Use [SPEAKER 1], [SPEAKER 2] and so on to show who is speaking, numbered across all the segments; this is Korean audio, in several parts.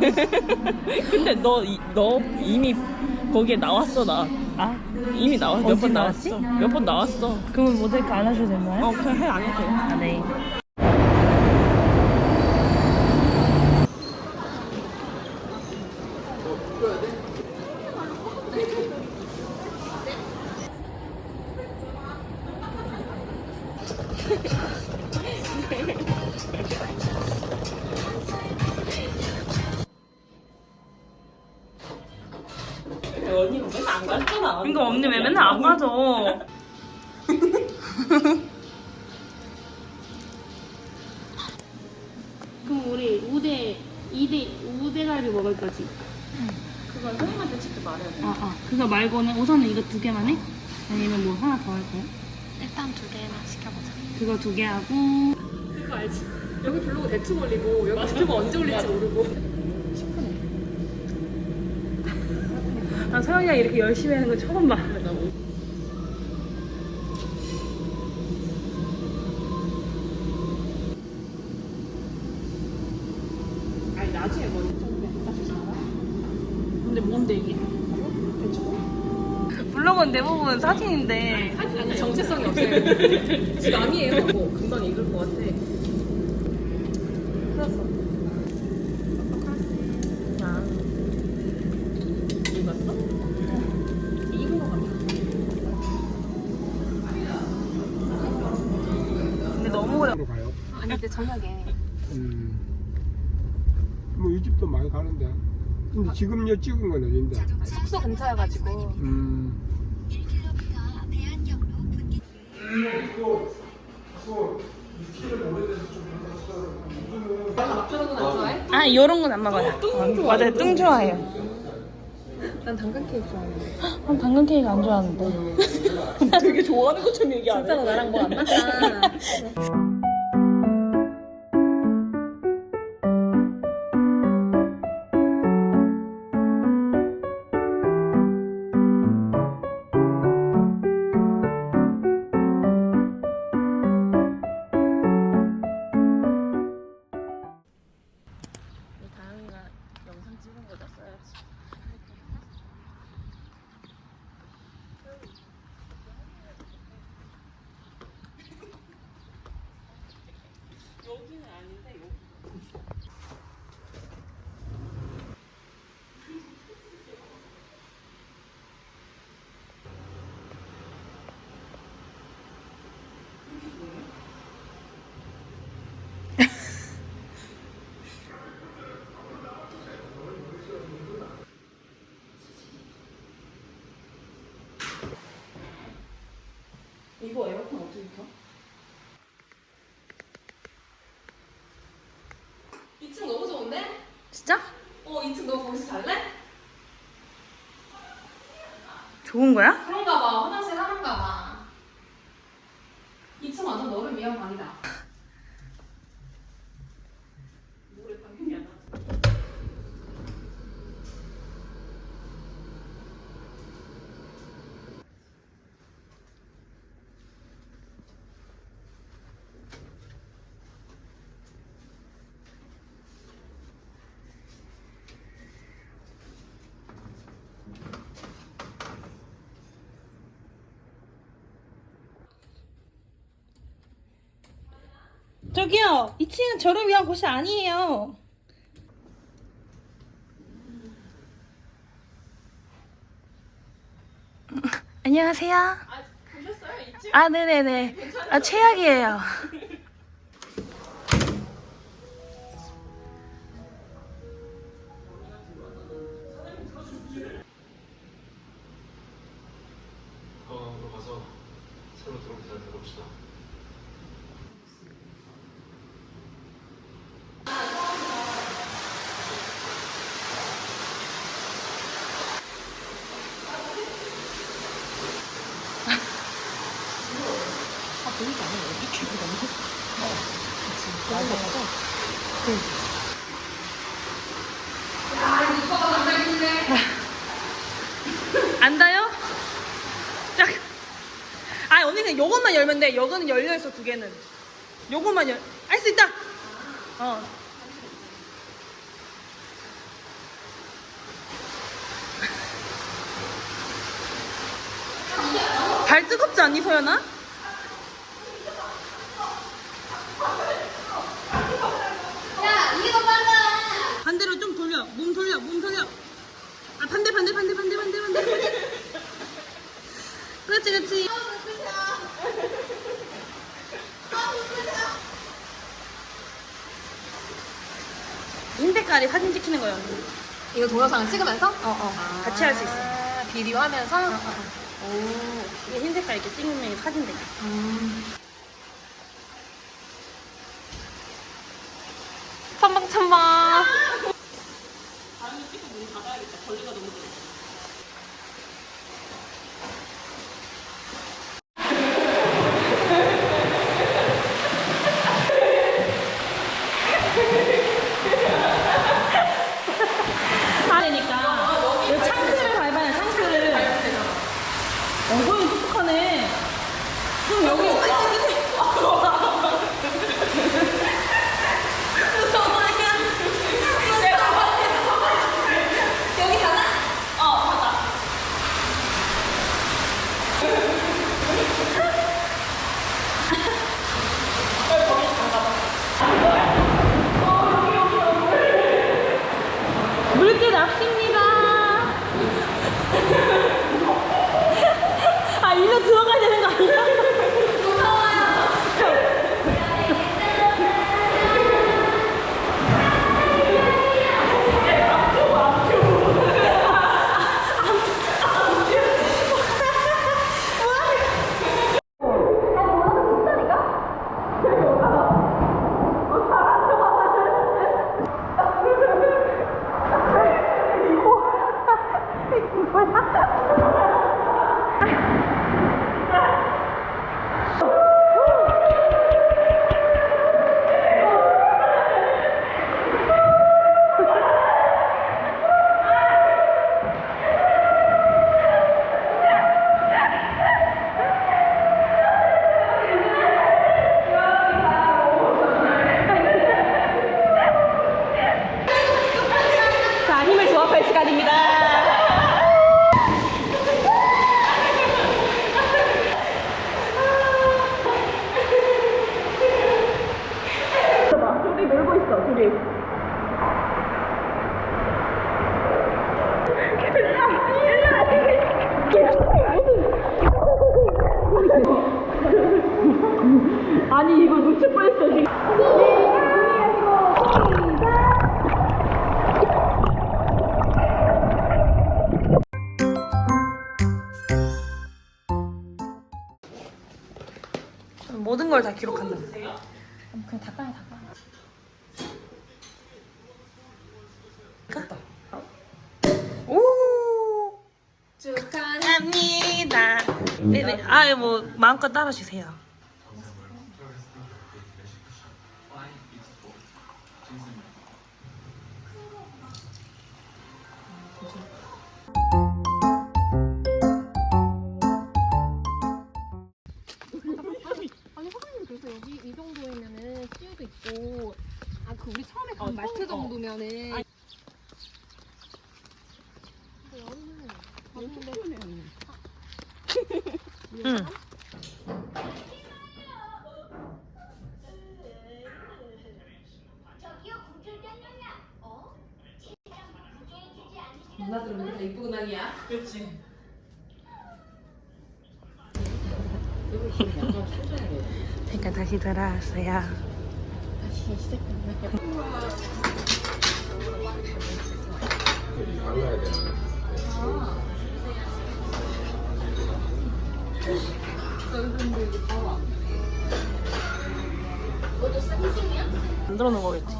[SPEAKER 1] 한데.
[SPEAKER 2] 근데 너, 이, 너 이미 거기에 나왔어 나
[SPEAKER 1] 아,
[SPEAKER 2] 이미 나왔어 몇
[SPEAKER 1] 어디
[SPEAKER 2] 번
[SPEAKER 1] 나왔지?
[SPEAKER 2] 나왔어 몇 번 나왔어
[SPEAKER 1] 그러면 모델카 안 하셔도 되나요?
[SPEAKER 2] 어 그냥 해 안 해도 돼
[SPEAKER 1] 아, 네.
[SPEAKER 2] 안 갔잖아
[SPEAKER 1] 그러니까 언니 왜 맨날 안 가져?
[SPEAKER 3] 그럼 우리 우대 2대 우대갈비 먹을 거지?
[SPEAKER 2] 그건 선생님한테 직접 말해야 돼
[SPEAKER 3] 아, 아. 그거 말고는 우선은 이거 두 개만 해? 아니면 뭐 하나 더 할 거야?
[SPEAKER 4] 일단 두 개나 시켜보자.
[SPEAKER 3] 그거 두 개 하고
[SPEAKER 5] 그거 알지? 여기 블로그 대충 올리고 여기 유튜브 언제 올릴지 모르고
[SPEAKER 1] 나 서영이가 이렇게 열심히 하는 거 처음 봐.
[SPEAKER 5] 아니 나중에 뭐
[SPEAKER 1] 근데 뭔데 이게? 블로그는 대부분 사진인데.
[SPEAKER 5] 아니 정체성이 없어요. 지금 남이에요. 뭐 금방 읽을 것 같아
[SPEAKER 1] 근데
[SPEAKER 5] 저녁에
[SPEAKER 6] 음. 뭐 이 집도 많이 가는데. 근데 지금 여 찍은 건 어딘데?
[SPEAKER 5] 숙소 근처여가지고
[SPEAKER 6] 음.
[SPEAKER 5] 아
[SPEAKER 1] 요런 건 안 먹어요. 어, 맞아요, 뚱 좋아해요.
[SPEAKER 5] 난 당근 케이크 좋아해
[SPEAKER 1] 난 당근 케이크 안 좋아하는데.
[SPEAKER 2] 되게 좋아하는 것처럼 얘기 안 해?
[SPEAKER 5] 나랑 뭐안 맞잖아
[SPEAKER 2] 여기는 아닌데 여기 이거 에어컨 어떻게 켜?
[SPEAKER 5] 2층 너무 좋은데?
[SPEAKER 1] 진짜?
[SPEAKER 5] 어 2층 너 거기서 잘래?
[SPEAKER 1] 좋은 거야?
[SPEAKER 5] 그런가 봐 화장실 하는가 봐 2층 완전 너를 위한 방이다
[SPEAKER 2] 뭐래 당연히 안 하지
[SPEAKER 1] 저기요, 2층은 저를 위한 곳이 아니에요. 안녕하세요.
[SPEAKER 5] 아 보셨어요 2층?
[SPEAKER 1] 아, 네네네. 아, 최악이에요.
[SPEAKER 7] 맞아, 맞아. 야, 이뻐가 남자있네.
[SPEAKER 1] 안다요? 짝. 아, 아 언니 그냥 요것만 열면 돼. 요거는 열려있어, 두 개는. 요것만 열. 할 수 있다! 어. 발 뜨겁지 않니, 서연아? 돌려. 몸 돌려 몸 돌려. 아 반대 반대 반대 반대 반대 반대. 그렇지 그렇지. 인대까지 사진 찍히는 거야
[SPEAKER 5] 이거 동영상을 찍으면서?
[SPEAKER 1] 어어. 같이 할 수 있어.
[SPEAKER 5] 아, 비디오 하면서?
[SPEAKER 1] 오. 이게 흰 색깔 이렇게 찍으면 사진 돼
[SPEAKER 5] 첨벙첨벙.
[SPEAKER 1] 해야
[SPEAKER 5] 축하합니다.
[SPEAKER 1] 네네 아 뭐 마음껏 따라 주세요.
[SPEAKER 5] 아니 사장님 그래서 여기 이 정도이면은 CU도 있고 아 그 우리 처음에 간 말트 정도면은
[SPEAKER 1] 그러니까 다시 돌아왔어요. 만들어 놓은 거겠지.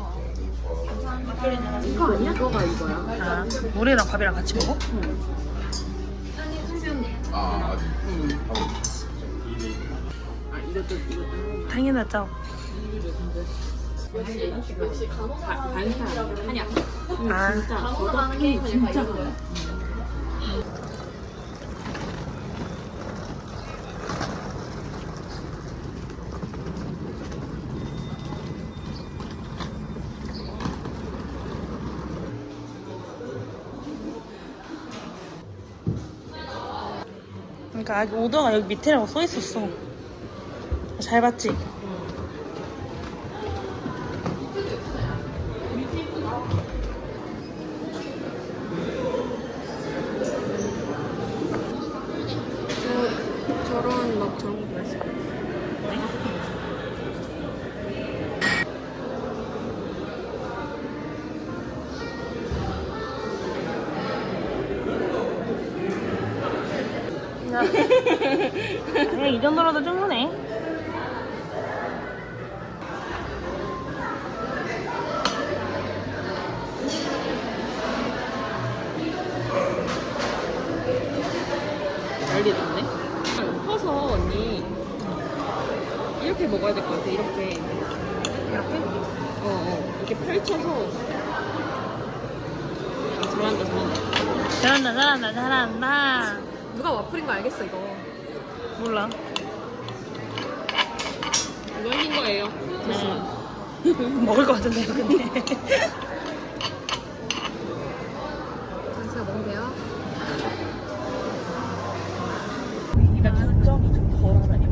[SPEAKER 1] 이거 아니야? 이거가 이거야. 아, 물이랑 밥이랑 같이 먹어? 당연하죠. 아,
[SPEAKER 5] 진짜
[SPEAKER 1] 그러니까 아기 오더가 여기 밑에라고 써 있었어. 잘 봤지?
[SPEAKER 5] 저런 막 저런 것도 했어.
[SPEAKER 1] 그래 이 정도로도 충분해.
[SPEAKER 2] 펼쳐서. 잘한다 잘한다
[SPEAKER 1] 잘한다 잘한다 잘한다.
[SPEAKER 5] 누가 와플인 거 알겠어 이거?
[SPEAKER 1] 몰라.
[SPEAKER 2] 이거 흰 거예요.
[SPEAKER 1] 네. 잠시만 먹을 것 같은데요 근데. 제가 먹으면 돼요. 이가 점이좀 덜하다니